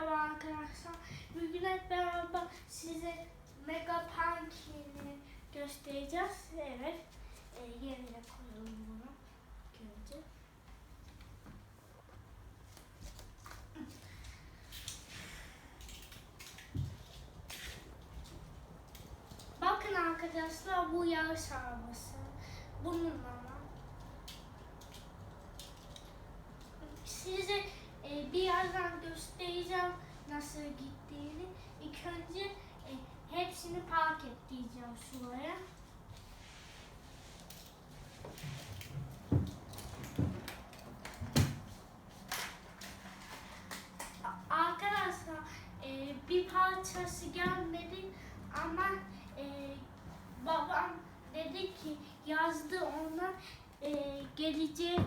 merhaba arkadaşlar. Bugün hep beraber size Mega Pumpkin'i göstereceğiz. Evet. E, yerine koyalım bunu. Önce. Bakın arkadaşlar bu yarış arabası. Bunun ama. Size e, birazdan göstereceğim nasıl gittiğini. İlk önce e, hepsini park edeceğim şuraya. Arkadaşlar e, bir parçası gelmedi ama e, babam dedi ki yazdı ona e, gelecek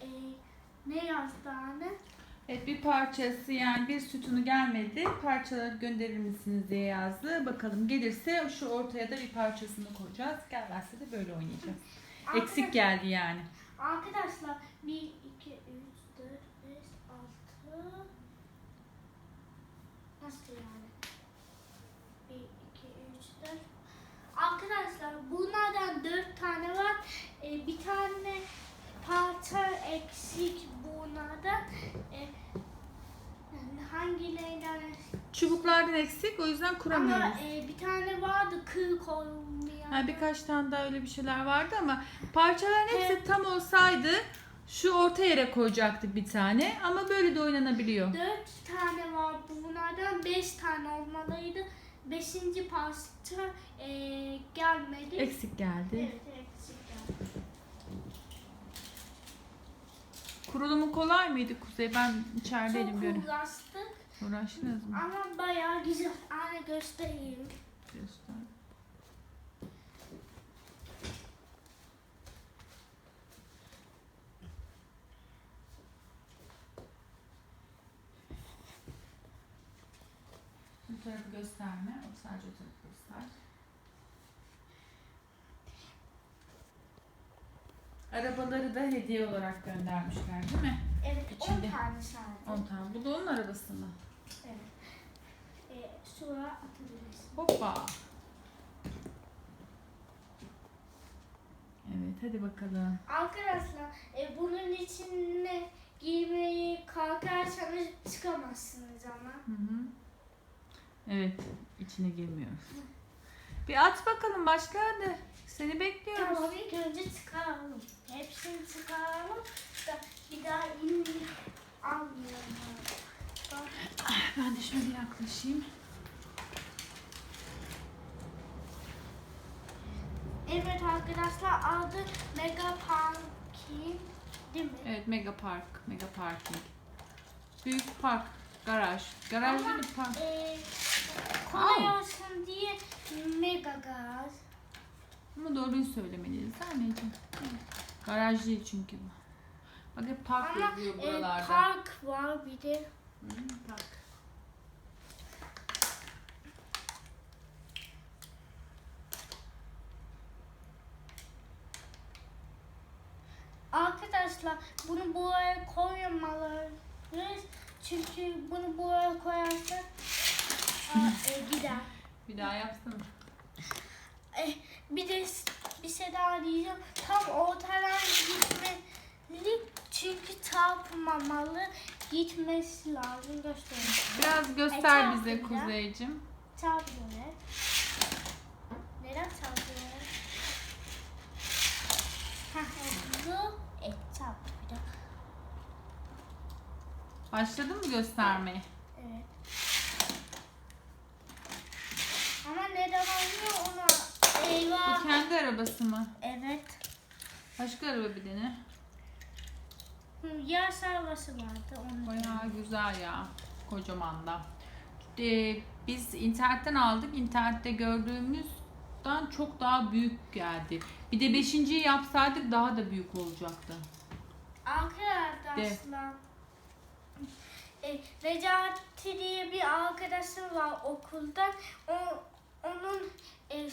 e, ne yazdı anne? Evet bir parçası yani bir sütunu gelmedi. Parçaları gönderir misiniz diye yazdı. Bakalım gelirse şu ortaya da bir parçasını koyacağız. Gelmezse de böyle oynayacağız. Eksik geldi yani. Arkadaşlar 1, 2, 3, 4, 5, 6 Nasıl yani? 1, 2, 3, 4 Arkadaşlar bunlardan 4 tane var. Ee, bir tane parça eksik bunlardan. Yani hangilerinden Çubuklardan eksik o yüzden kuramıyoruz. Ama e, bir tane vardı kırık olmayan. Ha, birkaç tane daha öyle bir şeyler vardı ama parçaların hepsi Evet. tam olsaydı şu orta yere koyacaktık bir tane ama böyle de oynanabiliyor. Dört tane var bunlardan beş tane olmalıydı. Beşinci parça e, gelmedi. Eksik geldi. Evet eksik geldi. Kurulumu kolay mıydı Kuzey? Ben içerideydim Çok böyle. uğraştık Uğraştınız mı? ama bayağı güzel. Anne göstereyim. Göster. Bu tarafı gösterme. O sadece o tarafı göster. Arabaları da hediye olarak göndermişler değil mi? Evet İçinde. on tane sadece. 10 tane. Bu da onun arabası mı? Evet. E, şuraya atabiliriz. Hoppa. Evet hadi bakalım. Arkadaşlar e, bunun içine giymeyi kalkarsanız çıkamazsınız ama. Hı hı. Evet, içine girmiyoruz. Bir at bakalım başka hadi. Seni bekliyoruz. Tamam ilk önce çıkaralım. Hepsini çıkaralım. Da bir daha in almayalım. Ben de şöyle yaklaşayım. Evet arkadaşlar adı Mega Pumpkin değil mi? Evet, Mega Park, Mega Parking. Büyük park, garaj. Garaj Ama- değil park? Ee, kolay olsun diye Mega Gaz. Ama doğruyu söylemeliyiz anneciğim. Garaj değil çünkü bu. Bak hep park Ama yazıyor e, buralarda. park var bir de. Hı, park. Arkadaşlar bunu buraya koymalıyız. Çünkü bunu buraya koyarsak e, gider. Bir daha yapsana. E, bir de bir şey daha diyeceğim. Tam ortadan gitmeli. Çünkü çarpmamalı. Gitmesi lazım. Göstereyim. Biraz göster çarptı bize. Kuzeycim. Çarpıyor. Neden çarpıyor? Hah, oldu. Evet çarptı bir de. Başladın mı göstermeye? Evet. Ama neden olmuyor ona? Eyvah. Bu kendi arabası mı? Evet. Başka araba bir dene. Hı, Yağ arabası vardı onun. Bayağı güzel ya. Kocaman da. Ee, biz internetten aldık. İnternette gördüğümüzden çok daha büyük geldi. Bir de beşinciyi yapsaydık daha da büyük olacaktı. Arkadaşlar. E, Recati diye bir arkadaşım var okuldan. O, onun e,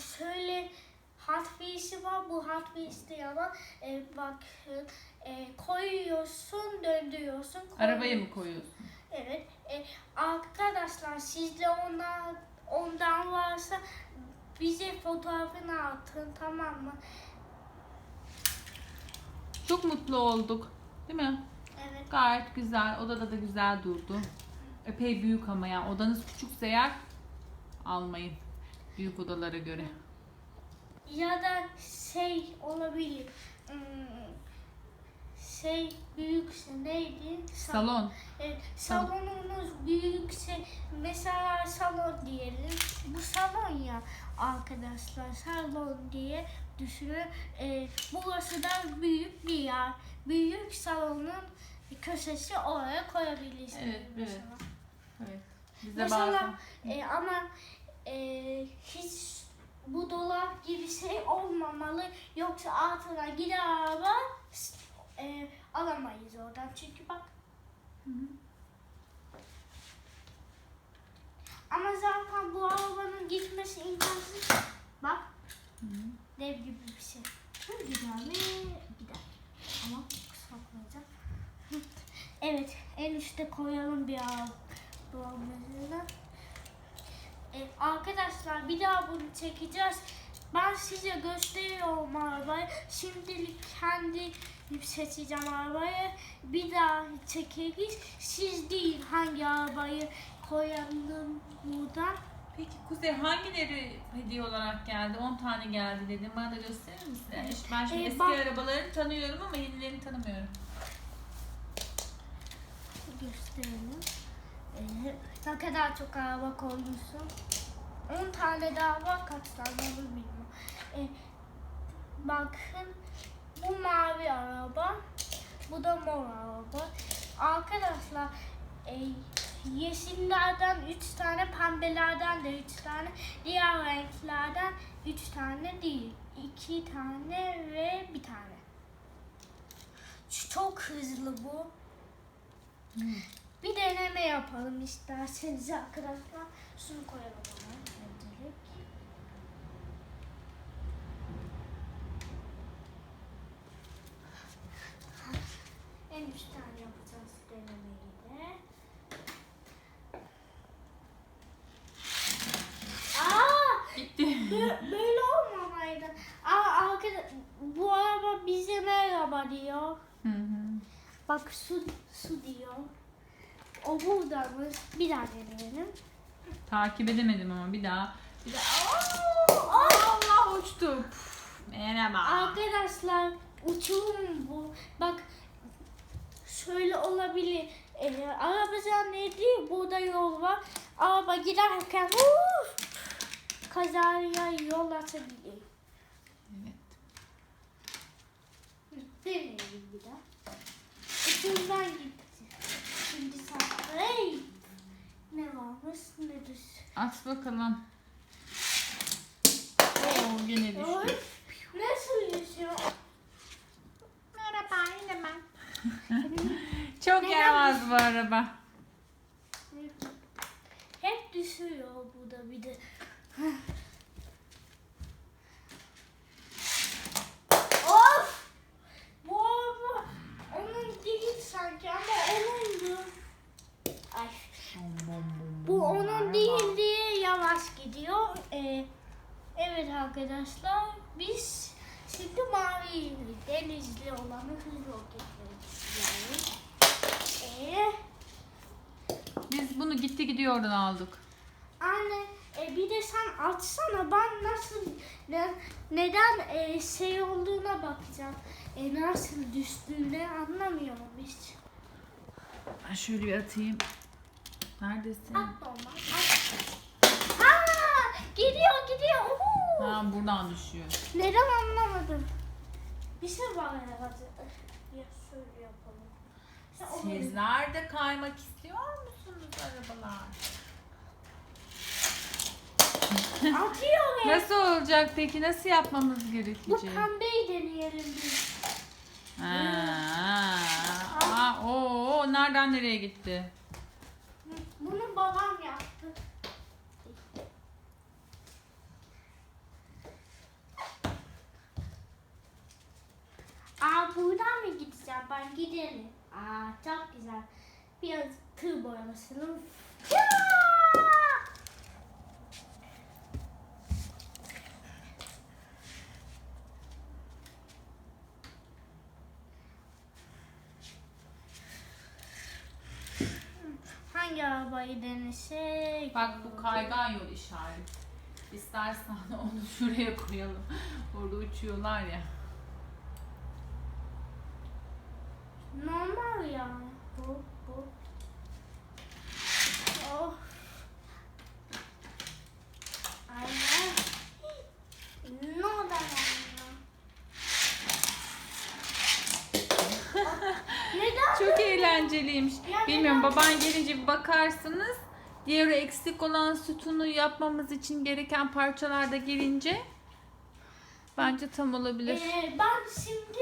şöyle Hot Wheels'i var. Bu Hot Wheels'te yalan. E, bak e, koyuyorsun, döndürüyorsun. Arabaya koyuyorsun. mı koyuyorsun? Evet. E, arkadaşlar sizde ondan ondan varsa bize fotoğrafını atın tamam mı? Çok mutlu olduk. Değil mi? Evet. Gayet güzel. Odada da güzel durdu. Epey büyük ama ya. Odanız küçükse eğer almayın. Büyük odalara göre. Ya da şey olabilir. Hmm, Şey büyükse neydi? Sa- Salon. Evet, salonumuz büyükse mesela salon diyelim. Bu salon ya arkadaşlar salon diye düşünün. Ee, burası da büyük bir yer. Büyük salonun köşesi oraya koyabilirsiniz. Evet, evet. mesela. Evet. Bize Mesela bazen e, ama e, hiç bu dolap gibi şey olmamalı. Yoksa altına gider araba e, alamayız oradan. Çünkü bak. Ama zaten bu arabanın gitmesi imkansız. Bak. Dev gibi bir şey. Hı, Gider mi? Gider. Ama saklayacağım. Hı. evet. En üstte koyalım bir arabamızı. E, arkadaşlar bir daha bunu çekeceğiz. Ben size gösteriyorum arabayı. Şimdilik kendi seçeceğim arabayı. Bir daha çekeriz. Siz değil hangi arabayı koyalım buradan. Peki Kuzey hangileri hediye olarak geldi? 10 tane geldi dedim. Bana da gösterir misin? İşte ben şimdi Ee, eski bak- arabaları tanıyorum ama yenilerini tanımıyorum. Gösterelim. Ne kadar çok araba koymuşsun. 10 tane daha var kaç tane olur bilmiyorum. Ee, bakın bu mavi araba. Bu da mor araba. Arkadaşlar e, yeşillerden 3 tane, pembelerden de 3 tane, diğer renklerden 3 tane değil. 2 tane ve bir tane. Çok hızlı bu. Bir deneme yapalım isterseniz arkadaşlar. Şunu koyalım ona. En üstten yapacağız denemeyi de. Aa! Gitti. Bö- Böyle olmamaydı. Aa, arkadaş, bu araba bize merhaba diyor. Hı hı. Bak su, su diyor. O burada mı? Bir daha deneyelim. Takip edemedim ama bir daha. Bir daha. Aa, Allah uçtu. Merhaba. Arkadaşlar uçurum bu. Bak şöyle olabilir. Ee, araba zannediyor burada yol var. Araba giderken uf, kazaya yol açabilir. Evet. Deneyelim bir daha. Ucundan gitti. Şimdi sen hey! Düş. At bakalım. Oo yine Oy, düştü. Nasıl düşüyor? Merhaba yine ben. Çok yaramaz bu araba. Hep düşüyor bu da bir de. Arkadaşlar biz şimdi mavi denizli olanı hızlı düşünüyoruz. Ee, Biz bunu gitti gidiyordan aldık. Anne e, bir de sen açsana ben nasıl ne, neden e, şey olduğuna bakacağım. E, nasıl düştüğünü anlamıyorum hiç. Ben şöyle bir atayım. Neredesin? At normal. At. Aa, gidiyor gidiyor. Uhu. Ha buradan düşüyor. Neden anlamadım. Bir şey var herhalde. Ya şöyle yapalım. Sen Sizler de kaymak istiyor musunuz arabalar? Atıyor ya. Nasıl olacak peki? Nasıl yapmamız Bu gerekecek? pembeyi deneyelim biz. Ha, aa, oo, nereden nereye gitti? Bunu babam yaptı. Aa buradan mı gideceğim? Ben giderim. Aa çok güzel. biraz tığ boyamasını. Ya! Hangi arabayı denesek? Bak bu kaygan yol işareti. İstersen onu şuraya koyalım. Orada uçuyorlar ya. Normal yani. Bu, bu. Oh. Aynen. Ne oldu yani? Neden? Çok eğlenceliymiş. Ya Bilmiyorum neden? baban gelince bir bakarsınız. Diğer o eksik olan sütunu yapmamız için gereken parçalar da gelince bence tam olabilir. Ee, ben şimdi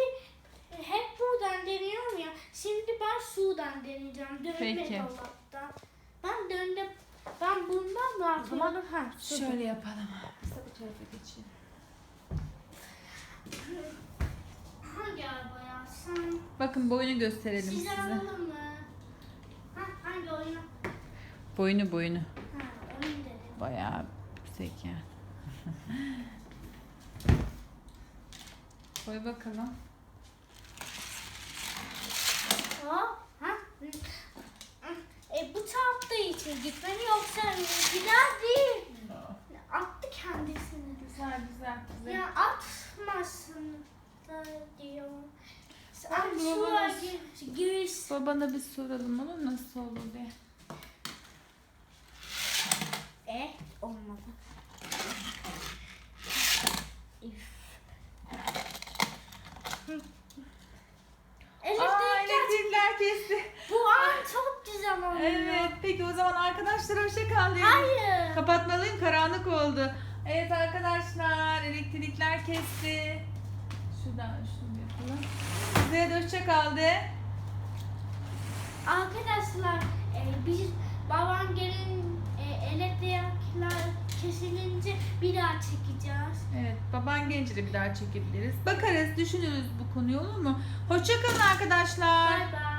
hep buradan deniyorum ya. Şimdi ben şuradan deneyeceğim. Dönme Peki. dolaptan. Ben döndüm. Ben bundan mı yapıyorum? Ha, şuradan. Şöyle yapalım. De bu tarafa geçelim. Hangi araba ya? Sen Bakın boyunu gösterelim size size. alalım mı? Ha, hangi oyunu? Boyunu boyunu. Ha. Bayağı yüksek yani. Koy bakalım. Hop. Ha? E, bu tarafta için gitmeni yoksa gider değil. Attı kendisini. Güzel güzel güzel. Ya atmasın da diyor. Sen Ay, gir, giriş. Babana bir soralım onu nasıl olur diye. E olmadı. Aa Elektrikler. kesti. Bu an çok güzel oluyor. Evet peki o zaman arkadaşlar hoşça kal diyelim. Hayır. Kapatmalıyım karanlık oldu. Evet arkadaşlar elektrikler kesti. Şuradan şunu yapalım. Size de hoşça kal de. Arkadaşlar e, biz babam gelin e, elektrikler kesilince bir daha çekeceğiz. Evet baban gelince de bir daha çekebiliriz. Bakarız düşünürüz bu konuyu olur mu? Hoşça kalın arkadaşlar. Bye bye.